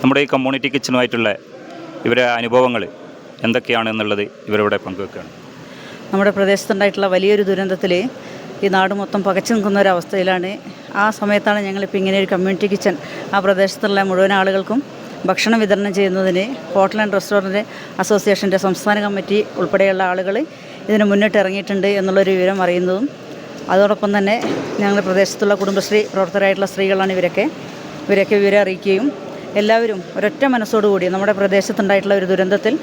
നമ്മുടെ ഈ കമ്മ്യൂണിറ്റി കിച്ചനുമായിട്ടുള്ള ഇവരെ അനുഭവങ്ങൾ എന്തൊക്കെയാണെന്നുള്ളത് ഇവരിവിടെ പങ്കുവെക്കുകയാണ്. നമ്മുടെ പ്രദേശത്തുണ്ടായിട്ടുള്ള വലിയൊരു ദുരന്തത്തിൽ ഈ നാട് മൊത്തം പകച്ചു നിൽക്കുന്ന ഒരു അവസ്ഥയിലാണ്. ആ സമയത്താണ് ഞങ്ങളിപ്പോൾ ഇങ്ങനെ ഒരു കമ്മ്യൂണിറ്റി കിച്ചൺ ആ പ്രദേശത്തുള്ള മുഴുവൻ ആളുകൾക്കും ഭക്ഷണം വിതരണം ചെയ്യുന്നതിന് ഹോട്ടൽ ആൻഡ് റെസ്റ്റോറന്റ് അസോസിയേഷന്റെ സംസ്ഥാന കമ്മിറ്റി ഉൾപ്പെടെയുള്ള ആളുകൾ ഇതിന് മുന്നിട്ട് ഇറങ്ങിയിട്ടുണ്ട് എന്നുള്ളൊരു വിവരം അറിയുന്നതും അതോടൊപ്പം തന്നെ ഞങ്ങളുടെ പ്രദേശത്തുള്ള കുടുംബശ്രീ പ്രവർത്തകരായിട്ടുള്ള സ്ത്രീകളാണ് ഇവരൊക്കെ. ഇവരൊക്കെ വിവരം അറിയിക്കുകയും എല്ലാവരും ഒരൊറ്റ മനസ്സോടുകൂടി നമ്മുടെ പ്രദേശത്തുണ്ടായിട്ടുള്ള ഒരു ദുരന്തത്തിൽ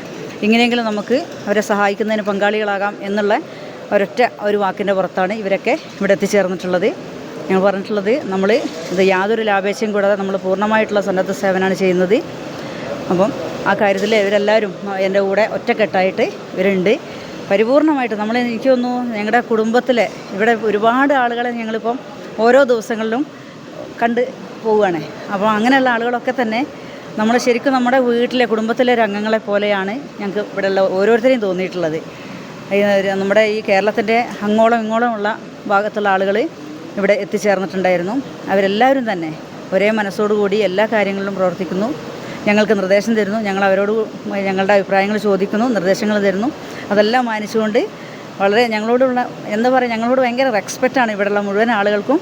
ഇങ്ങനെയെങ്കിലും നമുക്ക് അവരെ സഹായിക്കുന്നതിന് പങ്കാളികളാകാം എന്നുള്ള ഒരൊറ്റ ഒരു വാക്കിന്റെ പുറത്താണ് ഇവരൊക്കെ ഇവിടെ എത്തിച്ചേർന്നിട്ടുള്ളത്. ഞങ്ങൾ പറഞ്ഞിട്ടുള്ളത് നമ്മൾ ഇത് യാതൊരു ലാഭേച്ഛയും കൂടാതെ നമ്മൾ പൂർണമായിട്ടുള്ള സന്നദ്ധ സേവനമാണ് ചെയ്യുന്നത്. അപ്പം ആ കാര്യത്തിൽ ഇവരെല്ലാവരും എന്റെ കൂടെ ഒറ്റക്കെട്ടായിട്ട് ഇവരുണ്ട്. പരിപൂർണമായിട്ട് നമ്മൾ എനിക്ക് തോന്നുന്നു ഞങ്ങളുടെ കുടുംബത്തിലെ ഇവിടെ ഒരുപാട് ആളുകളെ ഞങ്ങളിപ്പം ഓരോ ദിവസങ്ങളിലും കണ്ട് പോവുകയാണ്. അപ്പോൾ അങ്ങനെയുള്ള ആളുകളൊക്കെ തന്നെ നമ്മൾ ശരിക്കും നമ്മുടെ വീട്ടിലെ കുടുംബത്തിലെ രംഗങ്ങളെ പോലെയാണ് ഞങ്ങൾക്ക് ഇവിടെയുള്ള ഓരോരുത്തരെയും തോന്നിയിട്ടുള്ളത്. നമ്മുടെ ഈ കേരളത്തിന്റെ അങ്ങോളം ഇങ്ങോളം ഉള്ള ഭാഗത്തുള്ള ആളുകൾ ഇവിടെ എത്തിച്ചേർന്നിട്ടുണ്ടായിരുന്നു. അവരെല്ലാവരും തന്നെ ഒരേ മനസ്സോടുകൂടി എല്ലാ കാര്യങ്ങളിലും പ്രവർത്തിക്കുന്നു. ഞങ്ങൾക്ക് നിർദ്ദേശം തരുന്നു. ഞങ്ങൾ അവരോട് ഞങ്ങളുടെ അഭിപ്രായങ്ങൾ ചോദിക്കുന്നു നിർദ്ദേശങ്ങൾ തരുന്നു. അതെല്ലാം മാനിച്ചുകൊണ്ട് വളരെ ഞങ്ങളോടുള്ള എന്താ പറയുക ഞങ്ങളോട് ഭയങ്കര റെസ്പെക്റ്റാണ് ഇവിടെയുള്ള മുഴുവൻ ആളുകൾക്കും.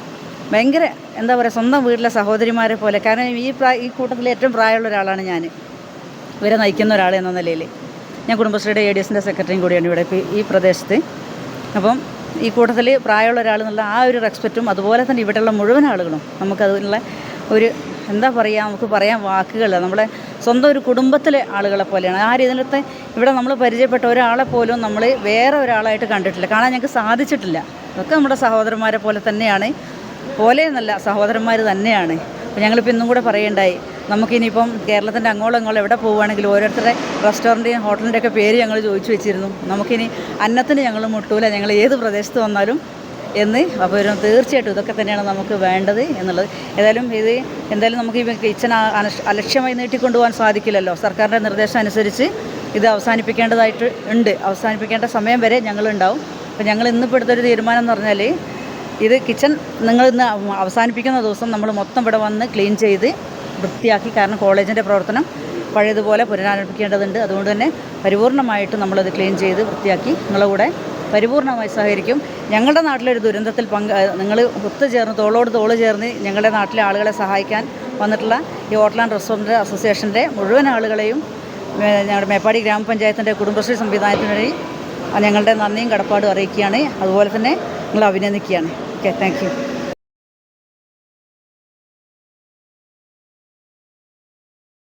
ഭയങ്കര എന്താ പറയുക സ്വന്തം വീട്ടിലെ സഹോദരിമാരെ പോലെ. കാരണം ഈ പ്രായ ഈ കൂട്ടത്തിൽ ഏറ്റവും പ്രായമുള്ള ഒരാളാണ് ഞാൻ ഇവരെ നയിക്കുന്ന ഒരാൾ എന്ന നിലയിൽ. ഞാൻ കുടുംബശ്രീയുടെ എ ഡി എസിന്റെ സെക്രട്ടറിയും കൂടിയാണ് ഇവിടെ ഈ പ്രദേശത്ത്. അപ്പം ഈ കൂട്ടത്തിൽ പ്രായമുള്ള ഒരാൾ എന്നുള്ള ആ ഒരു റെസ്പെക്റ്റും അതുപോലെ തന്നെ ഇവിടെയുള്ള മുഴുവൻ ആളുകളും നമുക്കതിനുള്ള ഒരു എന്താ പറയുക നമുക്ക് പറയാൻ വാക്കുകളില്ല നമ്മളെ സ്വന്തം ഒരു കുടുംബത്തിലെ ആളുകളെ പോലെയാണ്. ആ രീതിയിലത്തെ ഇവിടെ നമ്മൾ പരിചയപ്പെട്ട ഒരാളെ പോലും നമ്മൾ വേറെ ഒരാളായിട്ട് കണ്ടിട്ടില്ല. കാണാൻ ഞങ്ങൾക്ക് സാധിച്ചിട്ടില്ല. അതൊക്കെ നമ്മുടെ സഹോദരന്മാരെ പോലെ തന്നെയാണ്. പോലെ എന്നല്ല സഹോദരന്മാർ തന്നെയാണ്. അപ്പോൾ ഞങ്ങളിപ്പോൾ ഇന്നും കൂടെ പറയണ്ടായി നമുക്കിനിയിപ്പം കേരളത്തിന്റെ അങ്ങോളം ഇങ്ങോളം എവിടെ പോവുകയാണെങ്കിലും ഓരോരുത്തരുടെ റെസ്റ്റോറന്റിന്റെയും ഹോട്ടലിന്റെ ഒക്കെ പേര് ഞങ്ങൾ ചോദിച്ചു വെച്ചിരുന്നു. നമുക്കിനി അന്നത്തിന് ഞങ്ങൾ മുട്ടൂല ഞങ്ങൾ ഏത് പ്രദേശത്ത് വന്നാലും എന്ന് അപ്പോൾ ഒരു തീർച്ചയായിട്ടും ഇതൊക്കെ തന്നെയാണ് നമുക്ക് വേണ്ടത് എന്നുള്ളത്. ഏതായാലും ഇത് എന്തായാലും നമുക്ക് ഈ കിച്ചൺ അലക്ഷ്യമായി നീട്ടിക്കൊണ്ടുപോകാൻ സാധിക്കില്ലല്ലോ. സർക്കാരിന്റെ നിർദ്ദേശം അനുസരിച്ച് ഇത് അവസാനിപ്പിക്കേണ്ടതായിട്ട് ഉണ്ട്. അവസാനിപ്പിക്കേണ്ട സമയം വരെ ഞങ്ങളുണ്ടാവും. അപ്പോൾ ഞങ്ങൾ ഇന്നിപ്പോൾ എടുത്തൊരു തീരുമാനം എന്ന് പറഞ്ഞാൽ ഇത് കിച്ചൺ നിങ്ങൾ ഇന്ന് അവസാനിപ്പിക്കുന്ന ദിവസം നമ്മൾ മൊത്തം ഇവിടെ വന്ന് ക്ലീൻ ചെയ്ത് വൃത്തിയാക്കി. കാരണം കോളേജിന്റെ പ്രവർത്തനം പഴയതുപോലെ പുനരാരംഭിക്കേണ്ടതുണ്ട്. അതുകൊണ്ട് തന്നെ പരിപൂർണമായിട്ട് നമ്മളത് ക്ലീൻ ചെയ്ത് വൃത്തിയാക്കി നിങ്ങളുടെ കൂടെ പരിപൂർണമായി സഹകരിക്കും. ഞങ്ങളുടെ നാട്ടിലൊരു ദുരന്തത്തിൽ പങ്ക് നിങ്ങൾ ഒത്തുചേർന്ന് തോളോട് തോൾ ചേർന്ന് ഞങ്ങളുടെ നാട്ടിലെ ആളുകളെ സഹായിക്കാൻ വന്നിട്ടുള്ള ഈ ഹോട്ടൽ ആൻഡ് റെസ്റ്റോറന്റ് അസോസിയേഷന്റെ മുഴുവൻ ആളുകളെയും ഞങ്ങളുടെ മേപ്പാടി ഗ്രാമപഞ്ചായത്തിന്റെ കുടുംബശ്രീ സംവിധാനത്തിനുവേണ്ടി ഞങ്ങളുടെ നന്ദിയും കടപ്പാടും അറിയിക്കുകയാണ്. അതുപോലെ തന്നെ നിങ്ങൾ അഭിനന്ദിക്കുകയാണ്. Okay, thank you.